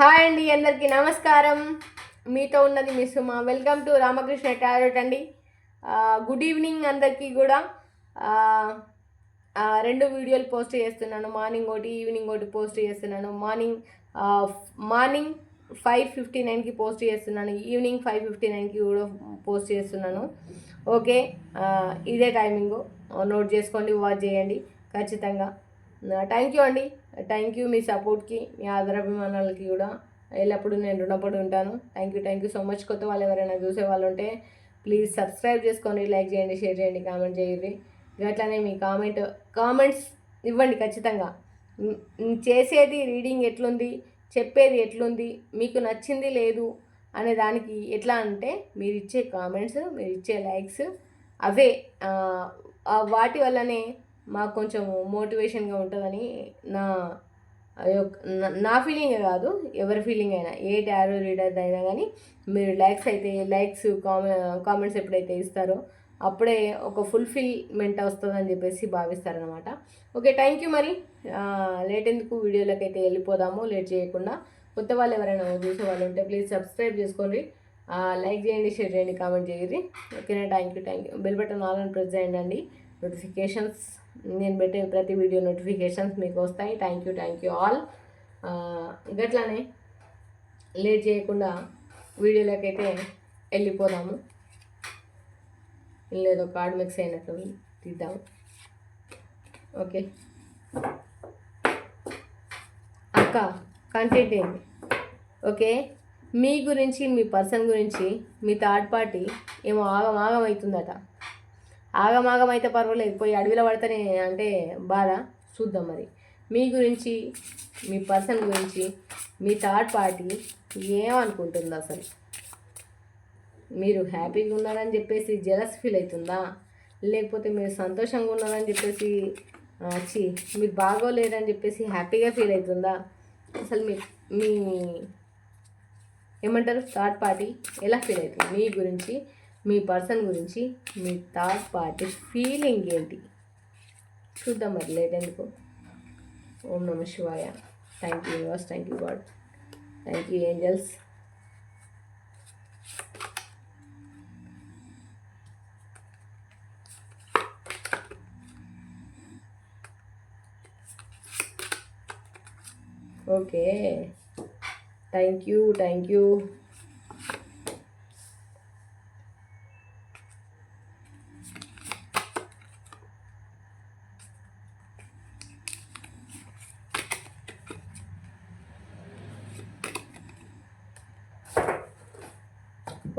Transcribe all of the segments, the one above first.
Hi అండి అందరికీ నమస్కారం. మీతో ఉన్నది మీ Suma. Welcome to Ramakrishna tarot అండి. గుడ్ ఈవినింగ్ అందరికీ కూడా. రెండు వీడియోలు పోస్ట్ చేస్తున్నాను. మార్నింగ్ ఒకటి ఈవినింగ్ ఒకటి పోస్ట్ చేస్తున్నాను. మార్నింగ్ మార్నింగ్ ఫైవ్ ఫిఫ్టీ నైన్కి పోస్ట్ చేస్తున్నాను. ఈవినింగ్ ఫైవ్ ఫిఫ్టీ నైన్కి కూడా పోస్ట్ చేస్తున్నాను. ఓకే ఇదే టైమింగు నోట్ చేసుకోండి వాచ్ చేయండి. ఖచ్చితంగా. థ్యాంక్ యూ అండి. థ్యాంక్ యూ మీ సపోర్ట్కి మీ ఆదరాభిమానాలకి కూడా. ఎల్లప్పుడూ నేను రుణపడి ఉంటాను. Thank you thank you so much కొత్త వాళ్ళు ఎవరైనా చూసే వాళ్ళు ఉంటే ప్లీజ్ సబ్స్క్రైబ్ చేసుకోండి లైక్ చేయండి షేర్ చేయండి కామెంట్ చేయండి. అట్లానే మీ కామెంట్ కామెంట్స్ ఇవ్వండి ఖచ్చితంగా. చేసేది రీడింగ్ ఎట్లుంది చెప్పేది ఎట్లుంది మీకు నచ్చింది లేదు అనే దానికి ఎట్లా అంటే మీరు ఇచ్చే కామెంట్స్ మీరు ఇచ్చే లైక్స్ అవే వాటి వల్లనే మాకు కొంచెం మోటివేషన్గా ఉంటుందని నా యొక్క- నా- ఫీలింగ్ కాదు ఎవరి ఫీలింగ్ అయినా ఏ టారో రీడర్ అయినా కానీ మీరు లైక్స్ అయితే లైక్స్ కామె కామెంట్స్ ఎప్పుడైతే ఇస్తారో అప్పుడే ఒక ఫుల్ఫిల్మెంట్ వస్తుందని చెప్పేసి భావిస్తారనమాట ఓకే థ్యాంక్ యూ మరి. లేట్ ఎందుకు వీడియోలోకి అయితే వెళ్ళిపోదాము లేట్ చేయకుండా. కొత్త వాళ్ళు ఎవరైనా చూసే వాళ్ళు ఉంటే ప్లీజ్ సబ్స్క్రైబ్ చేసుకోండి. లైక్ చేయండి షేర్ చేయండి కామెంట్ చేయండి. ఓకేనా thank you thank you bell button all అని ప్రెస్ చేయండి నోటిఫికేషన్స్ నేను పెట్టే ప్రతి వీడియో నోటిఫికేషన్స్ మీకు వస్తాయి. Thank you thank you all గట్లానే late చేయకుండా వీడియోలోకి అయితే వెళ్ళిపోదాము. లేదో కార్డ్ మిక్స్ అయినట్టు తీద్దాము ఓకే. అక్క కంటెంట్ ఏంటి? ఓకే. మీ గురించి మీ పర్సన్ గురించి మీ థర్డ్ పార్టీ ఏమో ఆగం ఆగం అవుతుందట. ఆగమాగం అయితే పర్వాలేదు. పోయి అడవిలో పడితేనే అంటే బాధ. చూద్దాం మరి. మీ గురించి మీ పర్సన్ గురించి మీ థర్డ్ పార్టీ ఏమనుకుంటుంది అసలు? మీరు హ్యాపీగా ఉన్నారని చెప్పేసి జెలస్ ఫీల్ అవుతుందా? లేకపోతే మీరు సంతోషంగా ఉన్నారని చెప్పేసి ఆ, ఛీ మీరు బాగోలేదని చెప్పేసి హ్యాపీగా ఫీల్ అవుతుందా? అసలు మీ మీ ఏమంటారు? థర్డ్ పార్టీ ఎలా ఫీల్ అవుతుంది? మీ గురించి మీ పర్సన్ గురించి మీ థర్డ్ పార్టీ ఫీలింగ్ ఏంటి? చూద్దాం మరి లేదెందుకు ఎందుకు? ఓం నమ శివాయ. Thank you universe thank you God thank you angels okay thank you thank you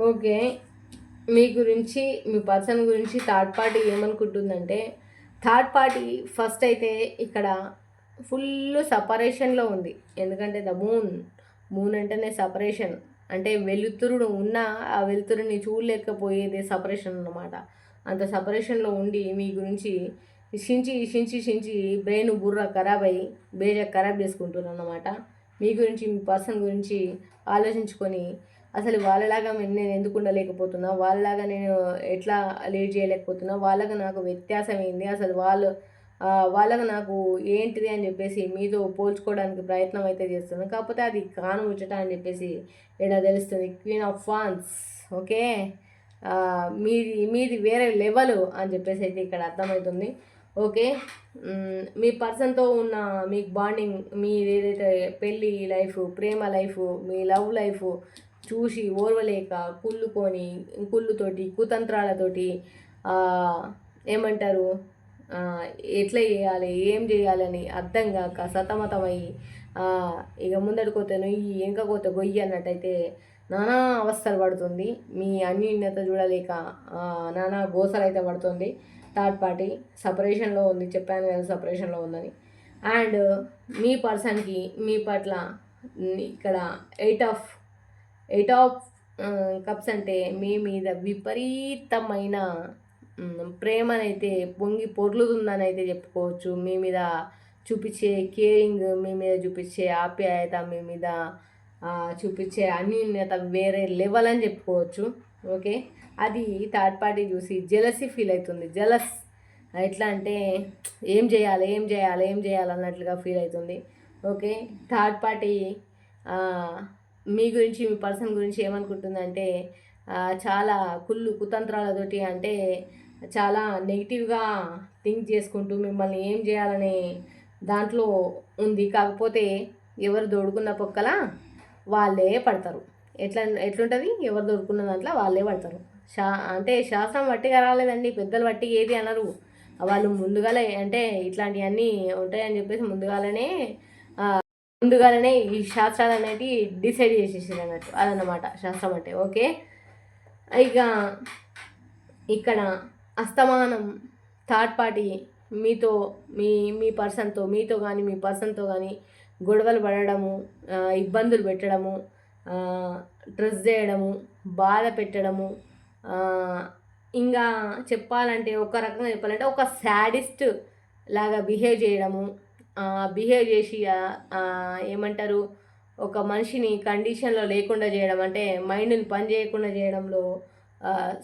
okay. మీ గురించి మీ పర్సన్ గురించి థర్డ్ పార్టీ ఏమనుకుంటుందంటే థర్డ్ పార్టీ ఫస్ట్ అయితే ఇక్కడ ఫుల్ సపరేషన్లో ఉంది. ఎందుకంటే ద మూన్ మూన్ అంటేనే సపరేషన్. అంటే వెలుతురు ఉన్నా ఆ వెలుతురుని చూడలేకపోయేది సపరేషన్ అన్నమాట. అంత సపరేషన్లో ఉండి మీ గురించి చించి చించి చించి బ్రెయిన్ బుర్ర ఖరాబ్ అయ్యి బేజ ఖరాబ్ చేసుకుంటున్నారు అన్నమాట. మీ గురించి మీ పర్సన్ గురించి ఆలోచించుకొని అసలు వాళ్ళలాగా నేను ఎందుకు ఉండలేకపోతున్నా? వాళ్ళలాగా నేను ఎట్లా లీడ్ చేయలేకపోతున్నా? వాళ్ళగా నాకు వ్యత్యాసం ఏంది? అసలు వాళ్ళు వాళ్ళగా నాకు ఏంటిది అని చెప్పేసి మీతో పోల్చుకోవడానికి ప్రయత్నం అయితే చేస్తున్నాను కాకపోతే అది కాను ముచ్చట అని చెప్పేసి ఇక్కడ తెలుస్తుంది. క్వీన్ ఆఫ్ ఫాన్స్ ఓకే? మీది మీది వేరే లెవెల్ అని చెప్పేసి అయితే ఇక్కడ అర్థమవుతుంది. ఓకే? మీ పర్సన్తో ఉన్న మీ బాండింగ్ మీ ఏదైతే పెళ్ళి లైఫ్ ప్రేమ లైఫ్ మీ లవ్ లైఫ్ చూసి ఓర్వలేక కుళ్ళుకొని కుళ్ళుతోటి కుతంత్రాలతోటి ఏమంటారు ఎట్లా చేయాలి ఏం చేయాలని అర్థం కాక సతమతమయ్యి ఆ, ఇక ముందడుకోతే నొయ్యి వెనకపోతే గొయ్యి అన్నట్టయితే నానా అవస్థలు పడుతుంది. మీ అన్యోన్యత చూడలేక నానా గోసలు అయితే పడుతుంది. థర్డ్ పార్టీ సపరేషన్లో ఉంది. చెప్పాను కదా సపరేషన్లో ఉందని. అండ్ మీ పర్సన్కి మీ పట్ల ఇక్కడ eight of eight of cups అంటే మీ మీద విపరీతమైన ప్రేమనైతే పొంగి పొర్లుతుందని అయితే చెప్పుకోవచ్చు. మీ మీద చూపించే కేరింగ్ మీ మీద చూపించే ఆప్యాయత మీ మీద చూపించే అన్యూన్యత వేరే లెవెల్ అని చెప్పుకోవచ్చు. ఓకే అది థర్డ్ పార్టీ చూసి జెలసీ ఫీల్ అవుతుంది. జెలస్ ఎట్లా అంటే ఏం చేయాలి ఏం చేయాలి ఏం చేయాలి అన్నట్లుగా ఫీల్ అవుతుంది. ఓకే థర్డ్ పార్టీ మీ గురించి మీ పర్సన్ గురించి ఏమనుకుంటుందంటే చాలా కుళ్ళు కుతంత్రాలతోటి అంటే చాలా నెగిటివ్గా థింక్ చేసుకుంటూ మిమ్మల్ని ఏం చేయాలనే దాంట్లో ఉంది. కాకపోతే ఎవరు దొడుకున్న పొక్కల వాళ్ళే పడతారు. ఎట్లా ఎట్లుంటుంది? ఎవరు దొరుకున్న దాంట్లో వాళ్ళే పడతారు. శా అంటే శాస్త్రం వట్టిగా రాలేదండి. పెద్దలు వట్టి ఏది అనరు. వాళ్ళు ముందుగానే అంటే ఇట్లాంటివన్నీ ఉంటాయని చెప్పేసి ముందుగానే ముందుగానే ఈ శాస్త్రాలు అనేది డిసైడ్ చేసేసారు అన్నట్టు. అదన్నమాట శాస్త్రం అంటే ఓకే? ఇక ఇక్కడ అస్తమానం థర్డ్ పార్టీ మీతో మీ మీ పర్సన్తో మీతో కానీ మీ పర్సన్తో కానీ గొడవలు పడడము ఇబ్బందులు పెట్టడము డ్రెస్ చేయడము బాధ పెట్టడము ఇంకా చెప్పాలంటే ఒక రకంగా చెప్పాలంటే ఒక శాడిస్ట్ లాగా బిహేవ్ చేయడము బిహేవ్ చేసి ఏమంటారు ఒక మనిషిని కండిషన్లో లేకుండా చేయడం అంటే మైండ్ని పని చేయకుండా చేయడంలో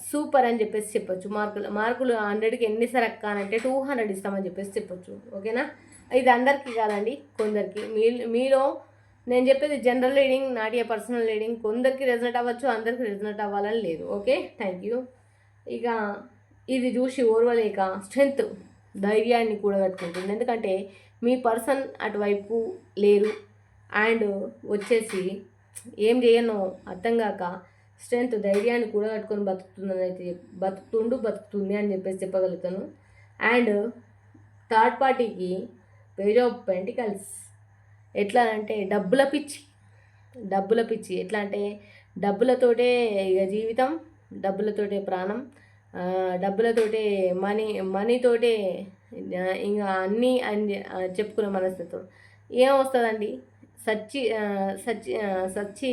సూపర్ అని చెప్పేసి చెప్పొచ్చు. మార్కులు మార్కులు హండ్రెడ్కి ఎన్నిసార్లు అక్క అంటే టూ హండ్రెడ్ ఇస్తామని చెప్పేసి చెప్పొచ్చు. ఓకేనా? ఇది అందరికీ కాదండి కొందరికి. మీ మీలో నేను చెప్పేది general reading not a personal reading కొందరికి రిజల్ట్ అవ్వచ్చు అందరికి రిజల్ట్ అవ్వాలని లేదు. ఓకే? Thank you. ఇక ఇది చూసి ఓర్వలేక స్ట్రెంగ్త్ ధైర్యాన్ని కూడగట్టుకుంటుంది. ఎందుకంటే మీ పర్సన్ అటువైపు లేరు. అండ్ వచ్చేసి ఏం చేయనో అర్థం కాక స్ట్రెంగ్త్ ధైర్యాన్ని కూడగట్టుకొని బతుకుతుందని అయితే బతుకుతుండు బతుకుతుంది అని చెప్పేసి చెప్పగలుగుతాను. అండ్ థర్డ్ పార్టీకి పేజ్ ఆఫ్ పెంటికల్స్ ఎట్లా అంటే డబ్బుల పిచ్చి. డబ్బుల పిచ్చి ఎట్లా అంటే డబ్బులతోటే ఇక జీవితం డబ్బులతోటే ప్రాణం డబ్బులతోటే మనీ మనీతోటే ఇంకా అన్నీ అని చెప్పుకునే మనస్తత్వం. ఏం వస్తుందండి? సచ్చి సచ్చి సచ్చి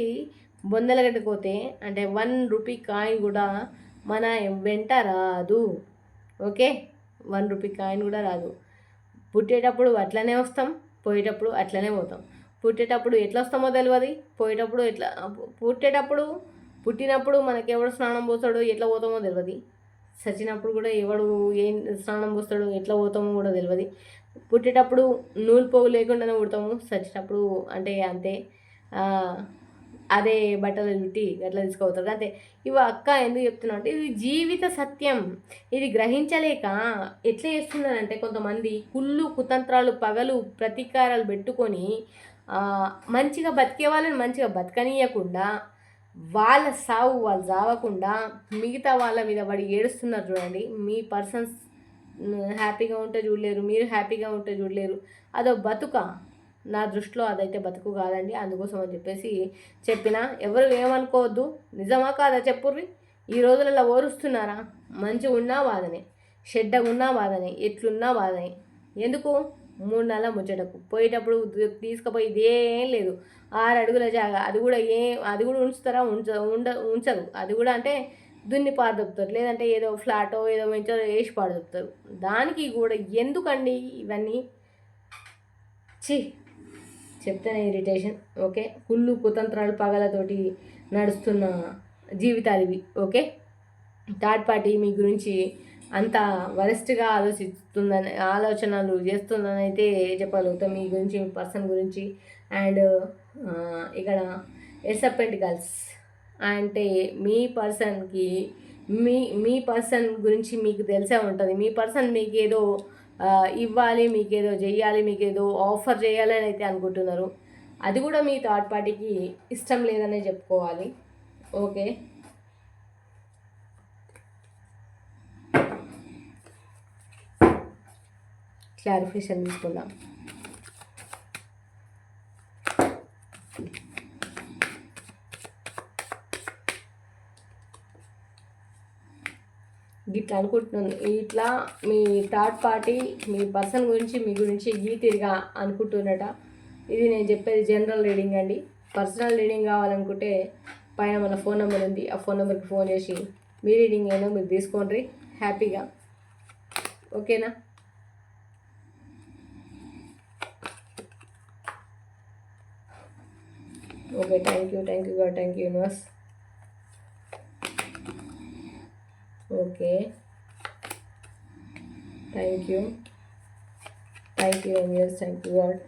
బొందలగట్టుకోతే అంటే వన్ రూపీ కాయిన్ కూడా మన వెంట రాదు. ఓకే? వన్ రూపీ కాయిన్ కూడా రాదు. పుట్టేటప్పుడు అట్లనే వస్తాం పోయేటప్పుడు అట్లనే పోతాం. పుట్టేటప్పుడు ఎట్లా వస్తామో తెలియదు పోయేటప్పుడు ఎట్లా పుట్టేటప్పుడు పుట్టినప్పుడు మనకి ఎవడు స్నానం పోస్తాడో ఎట్లా పోతామో తెలియదు చచ్చినప్పుడు కూడా ఎవడు ఏం స్నానం పోస్తాడు ఎట్లా పోతామో కూడా తెలియదు పుట్టేటప్పుడు నూలు పోగు లేకుండానే పుడతాము. చచ్చినప్పుడు అంటే అంతే. అదే బట్టలు చుట్టి అట్లా తీసుకుపోతారు అంతే. ఇవి అక్క ఎందుకు చెప్తున్నా అంటే ఇది జీవిత సత్యం. ఇది గ్రహించలేక ఎట్లా చేస్తున్నారంటే కొంతమంది కుళ్ళు కుతంత్రాలు పగలు ప్రతీకారాలు పెట్టుకొని మంచిగా బతికే వాళ్ళని మంచిగా బతకనీయకుండా వాళ్ళ సావు వాళ్ళు చావకుండా మిగతా వాళ్ళ మీద పడి ఏడుస్తున్నారు చూడండి. మీ పర్సన్స్ హ్యాపీగా ఉంటే చూడలేరు మీరు హ్యాపీగా ఉంటే చూడలేరు. అదో బతుక. నా దృష్టిలో అదైతే బతుకు కాదండి. అందుకోసం అని చెప్పేసి చెప్పిన ఎవరు ఏమనుకోవద్దు. నిజమా కాదా చెప్పుర్రి? ఈ రోజులలో ఓరుస్తున్నారా? మంచిగా ఉన్నా బాధనే షెడ్డగా ఉన్నా బాధనే ఎట్లున్నా బాధనే ఎందుకు? మూడు నెలల ముచ్చటకు. పోయేటప్పుడు తీసుకుపోయి ఇదేం లేదు. ఆరు అడుగుల జాగా. అది కూడా ఏ అది కూడా ఉంచుతారా? ఉంచ ఉండ ఉంచరు అది కూడా అంటే దున్ని పారదొప్పుతారు లేదంటే ఏదో ఫ్లాటో ఏదో మంచో వేసి పారదొప్పుతారు దానికి కూడా ఎందుకండి ఇవన్నీ? చి చెప్తేనే ఇరిటేషన్. ఓకే? కుళ్ళు కుతంత్రాలు పగలతోటి నడుస్తున్న జీవితాలు ఇవి. ఓకే? థర్డ్ పార్టీ మీ గురించి అంత వరెస్ట్గా ఆలోచిస్తుందని ఆలోచనలు చేస్తుందని అయితే చెప్పగలుగుతాం మీ గురించి మీ పర్సన్ గురించి. అండ్ ఇక్కడ ఎసపెంట్ గర్ల్స్. అంటే మీ పర్సన్కి మీ మీ పర్సన్ గురించి మీకు తెలిసే ఉంటుంది. మీ పర్సన్ మీకు ఏదో ఇవ్వాలి మీకు ఏదో చేయాలి మీకు ఏదో ఆఫర్ చేయాలి అని అయితే అనుకుంటున్నారు. అది కూడా మీ థర్డ్ పార్టీకి ఇష్టం లేదనే చెప్పుకోవాలి. ఓకే? క్లారిఫికేషన్ తీసుకుందాం. ఇట్లా అనుకుంటున్నాను. ఇట్లా మీ థర్డ్ పార్టీ మీ పర్సన్ గురించి మీ గురించి ఈ తిరిగా అనుకుంటున్నట. ఇది నేను చెప్పేది జనరల్ రీడింగ్ అండి. పర్సనల్ రీడింగ్ కావాలనుకుంటే పైన మన ఫోన్ నెంబర్ ఉంది. ఆ ఫోన్ నెంబర్కి ఫోన్ చేసి మీ రీడింగ్ ఏదో మీరు తీసుకోండి. హ్యాపీగా. ఓకేనా? Okay thank you thank you God thank you universe okay thank you thank you universe thank you God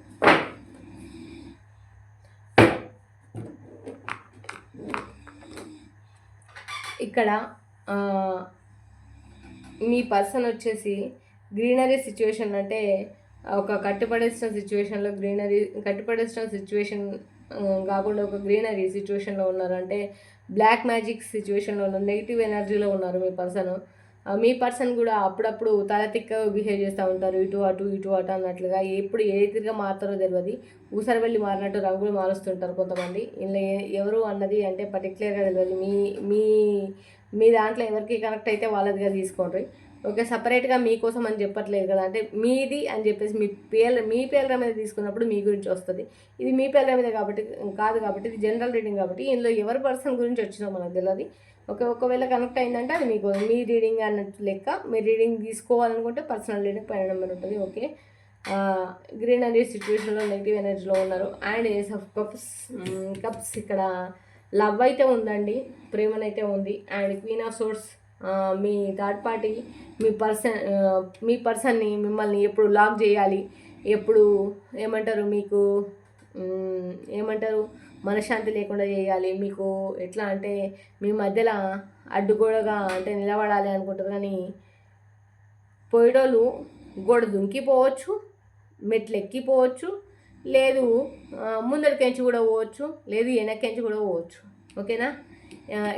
ఇక్కడ మీ పర్సన్ వచ్చేసి గ్రీనరీ సిచ్యువేషన్ అంటే ఒక కట్టుపడేసిన సిచ్యువేషన్లో గ్రీనరీ కట్టుపడేసిన సిచ్యువేషన్ కాకుండా ఒక గ్రీనరీ సిచ్యువేషన్లో ఉన్నారు అంటే బ్లాక్ మ్యాజిక్ సిచ్యువేషన్లో ఉన్నారు నెగిటివ్ ఎనర్జీలో ఉన్నారు మీ పర్సన్. మీ పర్సన్ కూడా అప్పుడప్పుడు తలతిక్క బిహేవ్ చేస్తూ ఉంటారు ఇటు అటు ఇటు అటు అన్నట్లుగా. ఎప్పుడు ఏ తిరిగా మారుతారో తెలియదు ఊసరి వెళ్ళి మారినట్టు రంగులు మారుస్తుంటారు కొంతమంది. ఇలా ఎవరు అన్నది అంటే పర్టికులర్గా తెలియదు మీ మీ మీ దాంట్లో ఎవరికి కనెక్ట్ అయితే వాళ్ళదిగా తీసుకోండి. ఓకే సపరేట్గా మీకోసం అని చెప్పట్లేదు కదా. అంటే మీది అని చెప్పేసి మీ పేర్ల మీ పేర్ల మీద తీసుకున్నప్పుడు మీ గురించి వస్తుంది. ఇది మీ పేర్ల మీద కాబట్టి కాదు కాబట్టి ఇది జనరల్ రీడింగ్ కాబట్టి ఇందులో ఎవరి పర్సన్ గురించి వచ్చినా మనకు తెలియదు ఓకే ఒకవేళ కనెక్ట్ అయిందంటే అది మీకు మీ రీడింగ్ అన్నట్టు లెక్క మీరు రీడింగ్ తీసుకోవాలనుకుంటే పర్సనల్ రీడింగ్ పైన నెంబర్ ఉంటుంది. ఓకే. గ్రీన్ అనే సిచ్యువేషన్లో నెగిటివ్ ఎనర్జీలో ఉన్నారు. And ace of cups cups ఇక్కడ లవ్ అయితే ఉందండి. ప్రేమనైతే ఉంది. అండ్ క్వీన్ ఆఫ్ సోర్స్ మీ థర్డ్ పార్టీ మీ పర్సన్ మీ పర్సన్ని మిమ్మల్ని ఎప్పుడు లాక్ చేయాలి? ఎప్పుడు ఏమంటారు మీకు ఏమంటారు? మనశ్శాంతి లేకుండా చేయాలి. మీకు ఎట్లా అంటే మీ మధ్యలో అడ్డుగోడగా అంటే నిలబడాలి అనుకుంటారు కానీ పోయేటోళ్ళు గోడ దుంకిపోవచ్చు మెట్లు ఎక్కిపోవచ్చు లేదు ముందరికెంచి కూడా పోవచ్చు లేదు వెనక్కించి కూడా పోవచ్చు. ఓకేనా?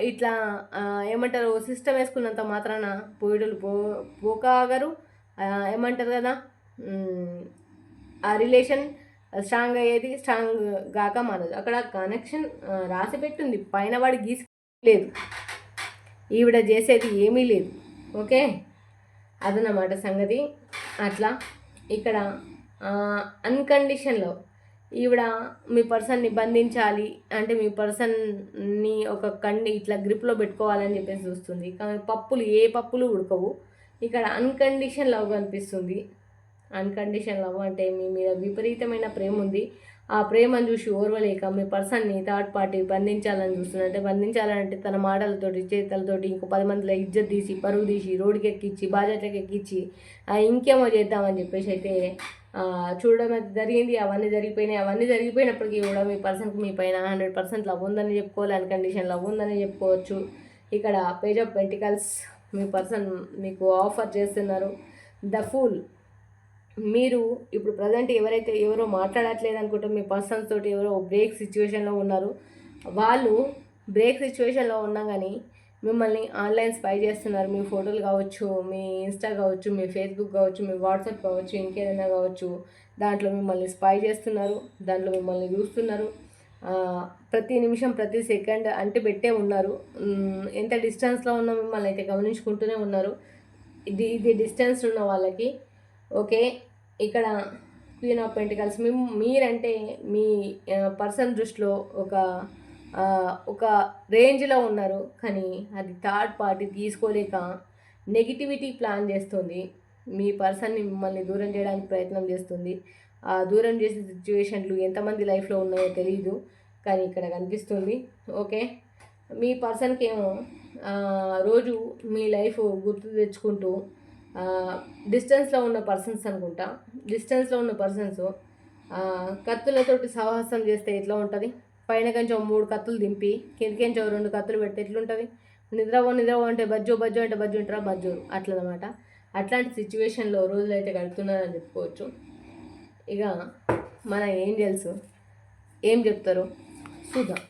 ఇట్లా ఏమంటారు సిస్టమ్ వేసుకున్నంత మాత్రాన పోయేటోళ్ళు పో పోకాగరు ఏమంటారు కదా ఆ రిలేషన్ స్ట్రాంగ్ అయ్యేది స్ట్రాంగ్ గాక మారదు. అక్కడ కనెక్షన్ రాసి పెట్టింది. పైన వాడు గీసి లేదు. ఈవిడ చేసేది ఏమీ లేదు. ఓకే? అదనమాట సంగతి. అట్లా. ఇక్కడ అన్కండిషన్లో ఈవిడ మీ పర్సన్ని బంధించాలి. అంటే మీ పర్సన్ని ఒక కండి ఇట్లా గ్రిప్లో పెట్టుకోవాలని చెప్పేసి చూస్తుంది. కానీ పప్పులు ఏ పప్పులు ఉడకవు. ఇక్కడ అన్కండిషన్ లవ్ కనిపిస్తుంది అన్కండిషన్ లవ్ అంటే మీ మీద విపరీతమైన ప్రేమ ఉంది. ఆ ప్రేమను చూసి ఓర్వలేక మీ పర్సన్ని థర్డ్ పార్టీ బంధించాలని చూస్తుంది. అంటే బంధించాలంటే తన మాటలతోటి చేతలతోటి ఇంకో పది మందిలో ఇజ్జత్ తీసి పరుగు తీసి రోడ్డుకి ఎక్కించి బాధ్యతకి ఎక్కించి ఆ, ఇంకేమో చేద్దామని చెప్పేసి అయితే చూడడం అయితే జరిగింది అవన్నీ జరిగిపోయినాయి అవన్నీ జరిగిపోయినప్పటికీ కూడా మీ పర్సన్కి మీ పైన హండ్రెడ్ పర్సెంట్ లవ్ ఉందని చెప్పుకోవాలి అన్కండిషన్ లవ్ ఉందని చెప్పుకోవచ్చు. ఇక్కడ పేజ్ ఆఫ్ పెంటికల్స్ మీ పర్సన్ మీకు ఆఫర్ చేస్తున్నారు. The fool. మీరు ఇప్పుడు ప్రజెంట్ ఎవరైతే ఎవరో మాట్లాడట్లేదు అనుకుంటే మీ పర్సన్స్ తోటి ఎవరో బ్రేక్ సిచ్యువేషన్లో ఉన్నారు. వాళ్ళు బ్రేక్ సిచ్యువేషన్లో ఉన్నా కానీ మిమ్మల్ని ఆన్లైన్ స్పై చేస్తున్నారు. మీ ఫోటోలు కావచ్చు మీ ఇన్స్టా కావచ్చు మీ ఫేస్బుక్ కావచ్చు మీ వాట్సాప్ కావచ్చు ఇంకేదైనా కావచ్చు దాంట్లో మిమ్మల్ని స్పై చేస్తున్నారు దాంట్లో మిమ్మల్ని చూస్తున్నారు. ప్రతి నిమిషం ప్రతి సెకండ్ అంటే పెట్టే ఉన్నారు. ఎంత డిస్టెన్స్లో ఉన్న మిమ్మల్ని అయితే గమనించుకుంటూనే ఉన్నారు. ఇది ఇది డిస్టెన్స్ ఉన్న వాళ్ళకి. ఓకే ఇక్కడ క్వీన్ ఆఫ్ పెంటికల్స్. మీ మీరంటే మీ పర్సన్ దృష్టిలో ఒక ఒక రేంజ్లో ఉన్నారు. కానీ అది థర్డ్ పార్టీ తీసుకోలేక నెగిటివిటీ ప్లాన్ చేస్తుంది. మీ పర్సన్ని మిమ్మల్ని దూరం చేయడానికి ప్రయత్నం చేస్తుంది. ఆ దూరం చేసే సిచ్యువేషన్లు ఎంతమంది లైఫ్లో ఉన్నాయో తెలియదు కానీ ఇక్కడ కనిపిస్తుంది. ఓకే? మీ పర్సన్కి ఏమో రోజు మీ లైఫ్ గుర్తు తెచ్చుకుంటూ డిస్టెన్స్లో ఉన్న పర్సన్స్ అనుకుంటా. డిస్టెన్స్లో ఉన్న పర్సన్స్ కత్తులతోటి సాహసం చేస్తే ఎట్లా ఉంటుంది? పైన కొంచెం మూడు కత్తులు దింపి కిందకి రెండు కత్తులు పెడితే ఎట్లుంటుంది? నిద్రపో నిద్రపో అంటే బజ్జో బజ్జో అంటే బజ్జో ఉంటారా బజ్జో. అట్లనమాట. అట్లాంటి సిచ్యువేషన్లో రోజులు అయితే గడుపుతున్నారని చెప్పుకోవచ్చు. ఇక మన ఏంజల్స్ ఏం చెప్తారు? చూద్దాం.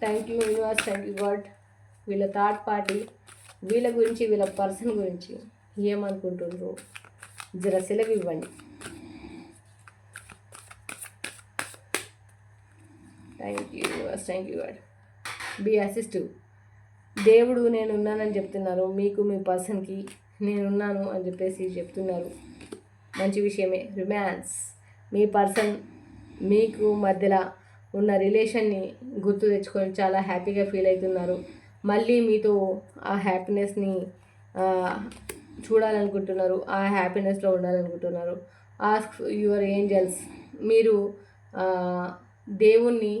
Thank you universe thank you God వీళ్ళ థర్డ్ పార్టీ వీళ్ళ గురించి వీళ్ళ పర్సన్ గురించి ఏమనుకుంటుండ్రు? జర సెలవు ఇవ్వండి. Thank you thank you God be assistive దేవుడు నేను ఉన్నానని చెప్తున్నారు. మీకు మీ పర్సన్కి నేనున్నాను అని చెప్పేసి చెప్తున్నారు. మంచి విషయమే. రిమాన్స్ మీ పర్సన్ మీకు మధ్యలో ఉన్న రిలేషన్ని గుర్తు తెచ్చుకొని చాలా హ్యాపీగా ఫీల్ అవుతున్నారు. మళ్ళీ మీతో ఆ హ్యాపీనెస్ని చూడాలనుకుంటున్నారు. ఆ హ్యాపీనెస్లో ఉండాలనుకుంటున్నారు. ఆస్క్ యువర్ ఏంజల్స్ మీరు దేవుణ్ణి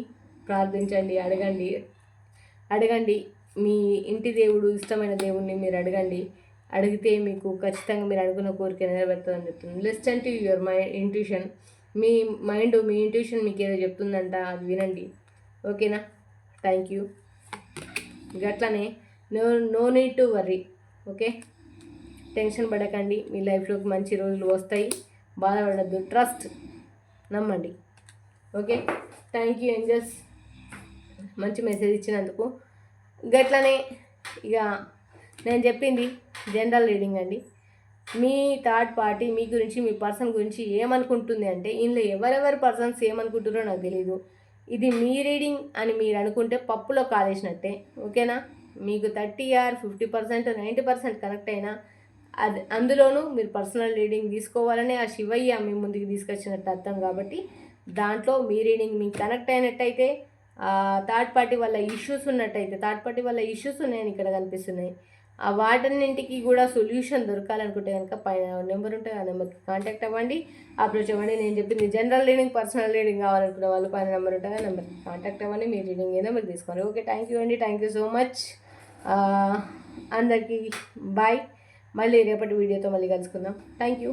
ప్రార్థించండి అడగండి. అడగండి మీ ఇంటి దేవుడు ఇష్టమైన దేవుణ్ణి మీరు అడగండి. అడిగితే మీకు ఖచ్చితంగా మీరు అనుకున్న కోరిక నెరవేరుతుందని చెప్తుంది. Listen to your my intuition me mind మీ ఇంట్యూషన్ మీకు ఏదో చెప్తుందంట అది వినండి. ఓకేనా? థ్యాంక్ యూ గట్లనే no no need to worry okay? Tension పడకండి. మీ లైఫ్లోకి మంచి రోజులు వస్తాయి. బాధపడద్దు. ట్రస్ట్ నమ్మండి. ఓకే? థ్యాంక్ యూ ఏంజల్స్ మంచి మెసేజ్ ఇచ్చినందుకు. గట్లనే ఇక నేను చెప్పింది జనరల్ రీడింగ్ అండి. మీ థర్డ్ పార్టీ మీ గురించి మీ పర్సన్ గురించి ఏమనుకుంటుంది అంటే ఇందులో ఎవరెవరి పర్సన్స్ ఏమనుకుంటారో నాకు తెలియదు ఇది మీ రీడింగ్ అని మీరు అనుకుంటే పప్పులో కాలేసినట్టే ఓకేనా? మీకు thirty or fifty percent ninety percent connect అయినా అది అందులోనూ మీరు పర్సనల్ రీడింగ్ తీసుకోవాలని ఆ శివయ్య మీ ముందుకు తీసుకొచ్చినట్టు అర్థం కాబట్టి దాంట్లో మీ రీడింగ్ మీకు కనెక్ట్ అయినట్టయితే థర్డ్ పార్టీ వల్ల ఇష్యూస్ ఉన్నట్టయితే థర్డ్ పార్టీ వల్ల ఇష్యూస్ ఉన్నాయని ఇక్కడ కనిపిస్తున్నాయి. ఆ వాటన్నింటికి కూడా సొల్యూషన్ దొరకాలనుకుంటే కనుక పైన నెంబర్ ఉంటే ఆ నెంబర్కి కాంటాక్ట్ అవ్వండి. అప్రోచ్ అవ్వండి. నేను చెప్పింది జనరల్ రీడింగ్ పర్సనల్ రీడింగ్ కావాలనుకునే వాళ్ళు పైన నెంబర్ ఉంటే ఆ నెంబర్కి కాంటాక్ట్ అవ్వండి. మీ రీడింగ్ ఏ మీరు తీసుకోండి ఓకే థ్యాంక్ యూ అండి. Thank you so much. అందరికీ బాయ్. మళ్ళీ రేపటి వీడియోతో మళ్ళీ కలుసుకుందాం. Thank you.